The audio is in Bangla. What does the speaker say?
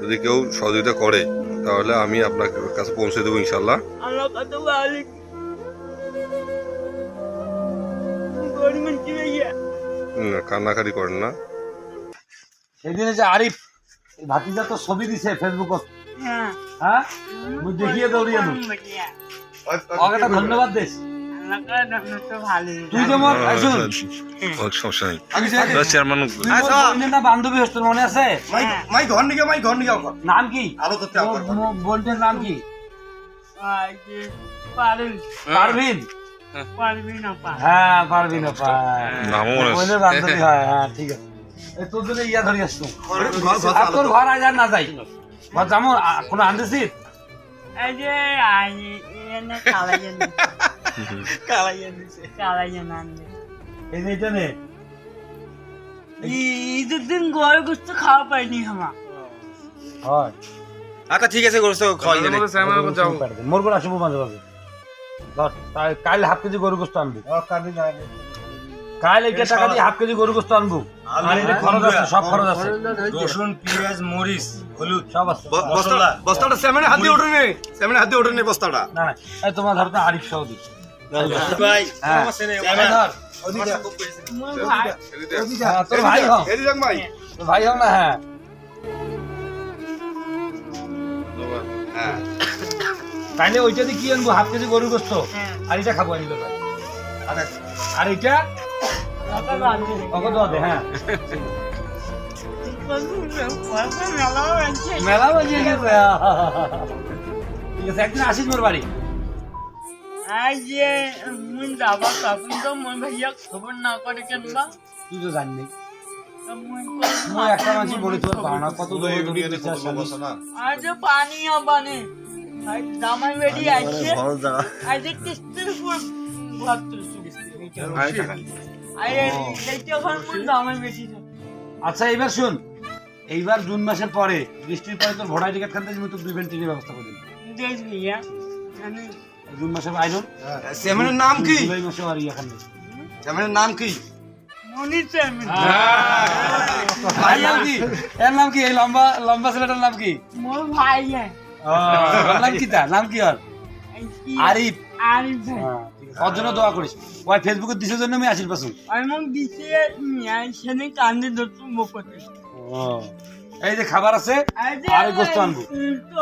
যদি কেউ সহযোগিতা করে তাহলে আমি আপনার কাছে পৌঁছে দেবো ইনশাল্লাহ কান্নাকাটি করেন না। সেদিনে যে আরিফ এই ভাতিজা তো ছবি দিছে ফেসবুকত হ্যাঁ। হ্যাঁ? দেখিয়ে দৌড়িয়ে ওকে একটা ধন্যবাদ দিস বান্ধবী মনে আছে মাই ঘর নিকে মাই ঘর নিকে নাম কি আলো করতে নাম কি পারভিন হ্যাঁ পারভিন মনে বান্ধবী হয় হ্যাঁ ঠিক আছে তোর জন্য ইয়া ধরি তোর ঘর আজ আর না যাই ঘর যাব কোনো এই যে আই এনে কালাইয়েন কালাইয়েন কালাইয়েন এই যে নে। ঈদের দিন গড়ে গুস্ত খাওয়া পাইনি আমার হয়। আচ্ছা ঠিক আছে গোস্ত খাওয়াই গেলে মোর করে আসব মাঝে মাঝে। কাল হাফ কেজি গরু গোস্ত আনব। কাল এইটা টাকা দিয়ে হাফ কেজি গরু গোস্ত আনব? আর এটা খরচ আছে সব খরচ আছে। রসুন পেঁয়াজ মরিচ হলুদ। সব আছে। বস্তাটা বস্তাটা সেমেনে হাত সেমেনে হাত বস্তাটা। না না। এই তোমার ধর তো আরিফ ধর মোর ভাই হ্যাঁ, তোর ভাই। হও। ভাই তোর না হ্যাঁ। তাইলে ওইটা দিয়ে কি আনব? হাফ কেজি গরু গোস্ত? হ্যাঁ। আর এটা খাব ভাই। আর এটা হ্যাঁ। মেলা বাজিয়ে গেছে ঠিক আছে একদিন আসিস মোর বাড়ি। আই যে যাবা তখন তো ভাইয়া খবর না করে কেন তুই তো জানবি মই একটা মানুষ বলি তোর পাওনা কত দূরে দূরে বিশ্বাস জানিস? আজ পানি আবানে। জামাই বেডি আছে আজ কিস্তির উপর ভাত তুলছি আই এইটা এখন মুন জামাই বেডি আচ্ছা এইবার শুন। এইবার জুন মাসের পরে বৃষ্টির পরে তোর ভোটার টিকিট খান তোর দুই বেন ব্যবস্থা করে দিবি। জুন মাসে সেমেনের নাম কি? জুলাই মাসে আর ইয়া খান নাম কি? মনি চেয়ারম্যান ভাই নাম কি? এর নাম কি? এই লম্বা লম্বা ছেলেটার নাম কি? মোর ভাই হ্যাঁ নাম কি তার? নাম কি ওর? আরিফ। আরিফ ভাই। হ্যাঁ। ওর জন্য দোয়া করিস। ওই ফেসবুকে দিছের জন্য আমি আসির পাশু আমি মোক দিছে সেনে কান্দে এই যে খাবার আছে আর গোস্ত আনব। তো